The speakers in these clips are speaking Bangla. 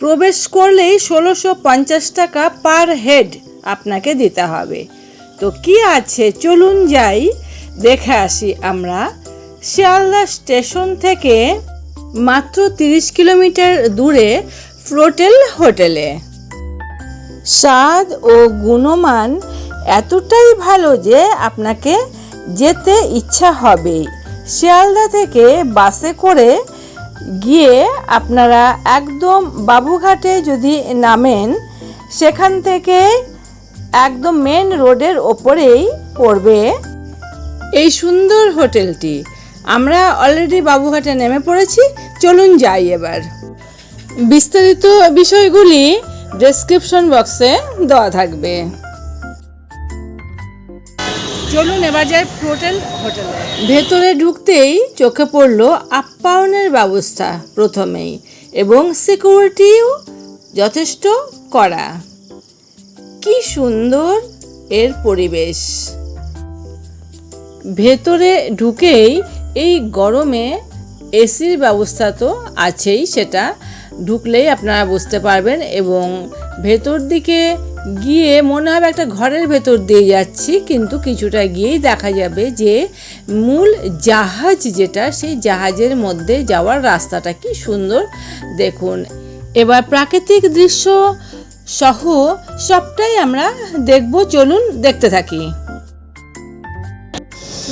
প্রবেশ করলেই ষোলোশো পঞ্চাশ টাকা পার হেড আপনাকে দিতে হবে। তো কি আছে? চলুন যাই, দেখে আসি আমরা। শিয়ালদা স্টেশন থেকে মাত্র তিরিশ কিলোমিটার দূরে ফ্লোটেল হোটেলে। স্বাদ ও গুণমান এতটাই ভালো যে আপনাকে যেতে ইচ্ছা হবেই শিয়ালদা থেকে বাসে করে গিয়ে আপনারা একদম বাবুঘাটে যদি নামেন, সেখান থেকে একদম মেন রোডের ওপরেই পড়বে এই সুন্দর হোটেলটি। আমরা অলরেডি বাবুঘাটে নেমে পড়েছি, চলুন যাই এবার। বিস্তারিত বিষয়গুলি ডেসক্রিপশন বক্সে দেওয়া থাকবে। চলুন এবার যাই হোটেল, হোটেলে। ভেতরে ঢুকতেই চোখে পড়ল আপ্যায়নের ব্যবস্থা প্রথমেই এবং সিকিউরিটিও যথেষ্ট করা কি সুন্দর এর পরিবেশ। ভেতরে ঢুকেই এই গরমে এসির ব্যবস্থা তো আছেই সেটা ঢুকলেই আপনারা বুঝতে পারবেন এবং ভেতর দিকে গিয়ে মনে হবে একটা ঘরের ভেতর দিয়ে যাচ্ছি, কিন্তু কিছুটা গিয়েই দেখা যাবে যে মূল জাহাজ যেটা, সেই জাহাজের মধ্যে যাওয়ার রাস্তাটা কি সুন্দর। দেখুন, এবার প্রাকৃতিক দৃশ্য সহ সবটাই আমরা দেখব, চলুন দেখতে থাকি।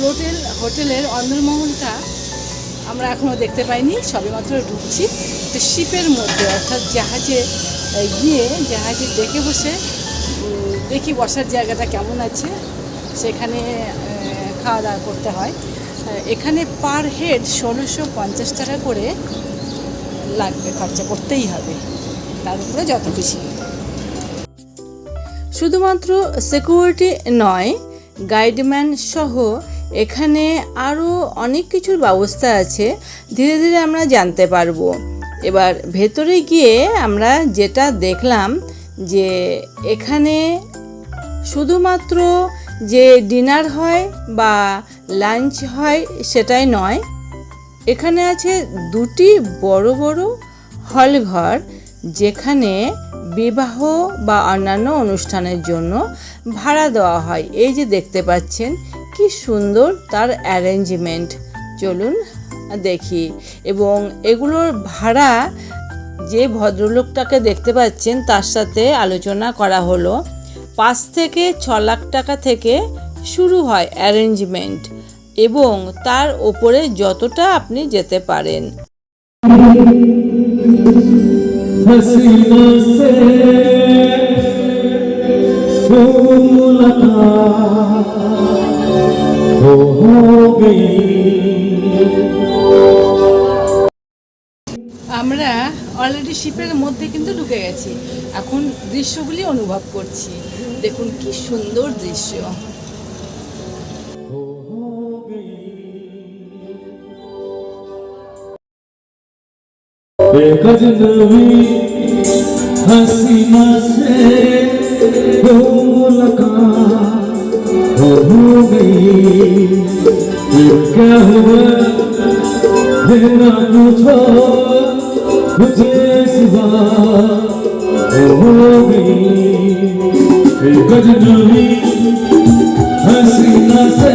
হোটেল, হোটেলের অন্দরমহলটা আমরা এখনও দেখতে পাইনি, সবেমাত্র ঢুকছি। একটা শিপের মধ্যে, অর্থাৎ জাহাজে গিয়ে জাহাজে দেখে বসে দেখি বসার জায়গাটা কেমন আছে। সেখানে খাওয়া দাওয়া করতে হয়। এখানে পার হেড ষোলোশো পঞ্চাশ টাকা করে লাগবে, খরচা করতেই হবে। তার উপরে যত বেশি শুধুমাত্র সিকিউরিটি নয় গাইডম্যান সহ এখানে আরও অনেক কিছুর ব্যবস্থা আছে। ধীরে ধীরে আমরা জানতে পারব। এবার ভেতরে গিয়ে আমরা যেটা দেখলাম যে এখানে শুধুমাত্র যে ডিনার হয় বা লাঞ্চ হয় সেটাই নয়। এখানে আছে দুটি বড় বড় হল ঘর যেখানে বিবাহ বা অন্যান্য অনুষ্ঠানের জন্য ভাড়া দেওয়া হয়। এই যে দেখতে পাচ্ছেন, কি সুন্দর তার অ্যারেঞ্জমেন্ট। চলুন দেখি। এবং এগুলোর ভাড়া যে ভদ্রলোকটাকে দেখতে পাচ্ছেন তার সাথে আলোচনা করা হলো পাঁচ থেকে ছ লাখ টাকা থেকে শুরু হয় অ্যারেঞ্জমেন্ট এবং তার ওপরে যতটা আপনি যেতে পারেন हसीना से वो मुलाकात हो गई আমরা অলরেডি শিপের মধ্যে কিন্তু ঢুকে গেছি এখন দৃশ্যগুলি অনুভব করছি দেখুন কি সুন্দর দৃশ্য एक अजनबी हसीना से वो मुलाकात हो गई फिर क्या हुआ फिर ना पूछो मुझे सिवा हो गई एक अजनबी हसीना से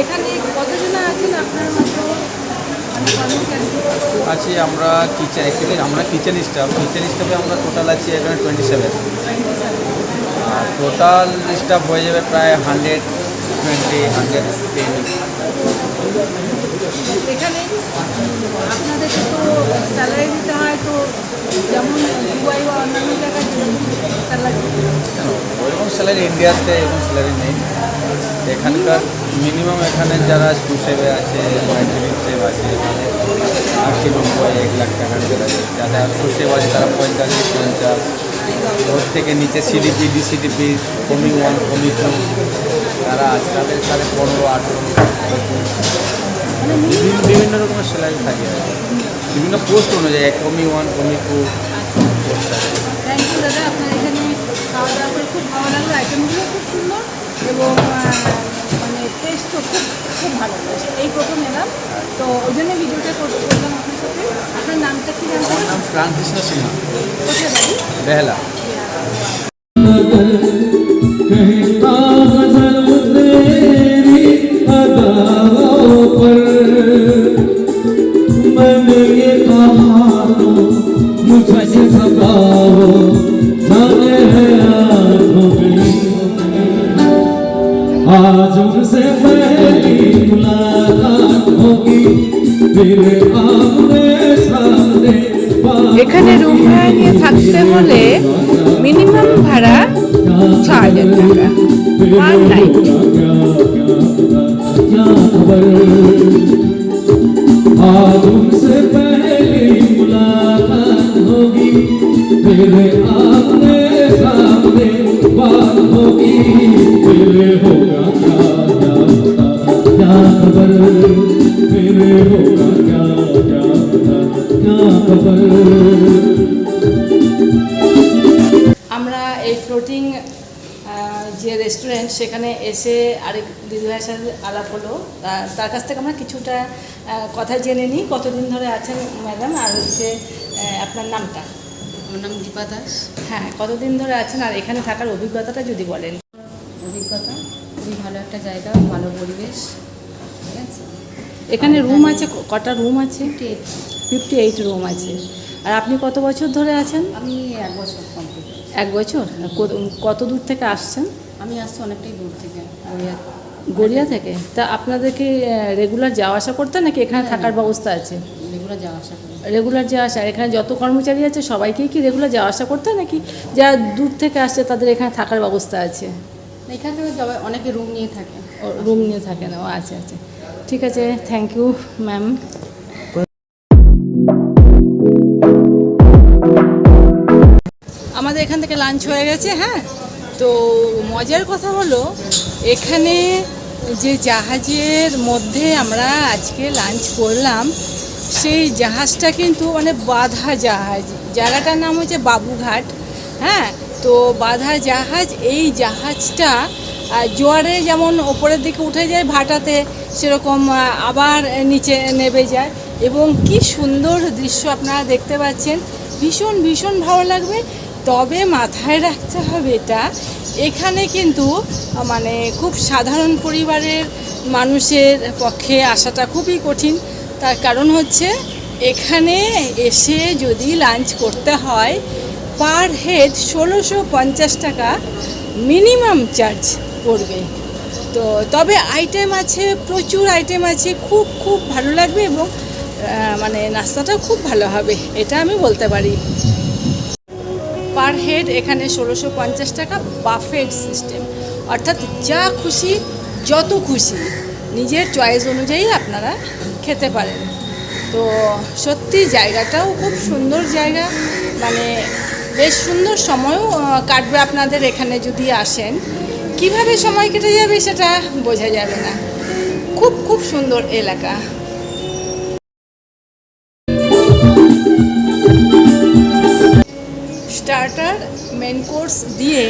এখানে কতজন আছেন আপনার মতো? আছি আমরা কিচেন অ্যাকচুয়ালি আমরা কিচেন স্টাফ কিচেন স্টাফে আমরা টোটাল আছি এখানে টোয়েন্টি সেভেন টোটাল স্টাফ হয়ে যাবে প্রায় হান্ড্রেড টোয়েন্টি হান্ড্রেড টেন এখানে আপনাদেরকে তো স্যালারি দিতে হয় তো যেমন দুবাই বা অন্যান্য জায়গায় স্যালারি ওইরকম স্যালারি ইন্ডিয়াতে এরকম স্যালারি নেই। এখানকার মিনিমাম এখানে যারা সুসেবে আছে মাইগ্রেনিক সেভ আছে, আশি নব্বই, এক লাখ টাকার বেড়ে যারা সুসেব আছে, তারা পঁয়তাল্লিশ, পঞ্চাশ ওর থেকে নিচে সিডিপি ডিসিডিপি কমি ওয়ান কমি টু তারা আছে, তাদের সাথে পনেরো, আঠেরো বিভিন্ন রকমের স্যালারি থাকে বিভিন্ন পোস্ট অনুযায়ী, এক কমি ওয়ান কমি টু পোস্ট করে খুব ভালো লাগল। খুব সুন্দর। এবং মানে টেস্টও খুব খুব ভালো টেস্ট এই প্রথম এলাম। তো ওই জন্য ভিডিওটা করতে করলাম আপনার সাথে। আপনার নামটা কি জানতে নাম প্রাণকৃষ্ণ সিনহা। কোথায় বাড়ি? বেহলা। এখানে রুম ভাড়া নিয়ে থাকতে হলে মিনিমাম ভাড়া ছ হাজার টাকা। Per night. आज রেস্টুরেন্ট সেখানে এসে আরেক দিদিভাইয়ের সাথে আলাপ হলো। তার কাছ থেকে আমরা কিছুটা কথা জেনে নিই কতদিন ধরে আছেন ম্যাডাম আর হচ্ছে আপনার নামটা? আমার নাম দীপা দাস। হ্যাঁ কতদিন ধরে আছেন আর এখানে থাকার অভিজ্ঞতাটা যদি বলেন। অভিজ্ঞতা? খুবই ভালো একটা জায়গা ভালো পরিবেশ ঠিক আছে? এখানে রুম আছে কটা রুম আছে? ফিফটি এইট রুম আছে। আর আপনি কত বছর ধরে আছেন? আমি এক বছর কমপ্লিট এক বছর? কত দূর থেকে আসছেন? আমি আসছি অনেকটাই দূর থেকে গড়িয়া গড়িয়া থেকে? তা আপনাদের কি রেগুলার যাওয়া আসা করতে নাকি এখানে থাকার ব্যবস্থা আছে? রেগুলার যাওয়া আসা রেগুলার যাওয়া আসা আর এখানে যত কর্মচারী আছে সবাইকেই কি রেগুলার যাওয়া আসা করতে নাকি যারা দূর থেকে আসছে তাদের এখানে থাকার ব্যবস্থা আছে? এখানে অনেকে রুম নিয়ে থাকে। রুম নিয়ে থাকে না ও আচ্ছা আচ্ছা। ঠিক আছে থ্যাংক ইউ ম্যাম আমাদের এখান থেকে লাঞ্চ হয়ে গেছে হ্যাঁ? তো মজার কথা হলো, এখানে যে জাহাজের মধ্যে আমরা আজকে লাঞ্চ করলাম, সেই জাহাজটা কিন্তু মানে বাঁধা জাহাজ। জায়গাটার নাম হচ্ছে বাবুঘাট হ্যাঁ? তো বাঁধা জাহাজ, এই জাহাজটা জোয়ারে যেমন ওপরের দিকে উঠে যায় ভাটাতে, সেরকম আবার নিচে নেমে যায়। এবং কি সুন্দর দৃশ্য আপনারা দেখতে পাচ্ছেন। ভীষণ ভীষণ ভালো লাগবে। তবে মাথায় রাখতে হবে এটা। এখানে কিন্তু মানে খুব সাধারণ পরিবারের মানুষের পক্ষে আসাটা খুবই কঠিন। তার কারণ হচ্ছে, এখানে এসে যদি লাঞ্চ করতে হয়, পার হেড ষোলোশো পঞ্চাশ টাকা মিনিমাম চার্জ পড়বে। তো তবে আইটেম আছে, প্রচুর আইটেম আছে, খুব খুব ভালো লাগবে এবং মানে নাস্তাটাও খুব ভালো হবে, এটা আমি বলতে পারি। পার হেড এখানে ষোলোশো পঞ্চাশ টাকা বাফেট সিস্টেম অর্থাৎ যা খুশি, যত খুশি নিজের চয়েস অনুযায়ী আপনারা খেতে পারেন। তো সত্যি জায়গাটাও খুব সুন্দর জায়গা। মানে বেশ সুন্দর সময়ও কাটবে আপনাদের এখানে যদি আসেন। কীভাবে সময় কেটে যাবে সেটা বোঝা যাবে না। খুব খুব সুন্দর এলাকা। স্টার্টার মেন কোর্স দিয়ে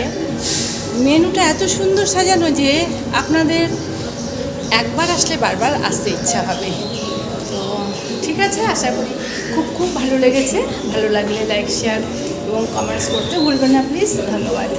মেনুটা এত সুন্দর সাজানো যে আপনাদের একবার আসলে বারবার আসতে ইচ্ছা হবে। তো ঠিক আছে, আশা করি খুব খুব ভালো লেগেছে। ভালো লাগলে লাইক শেয়ার এবং কমেন্টস করতে ভুলবেন না প্লিজ ধন্যবাদ।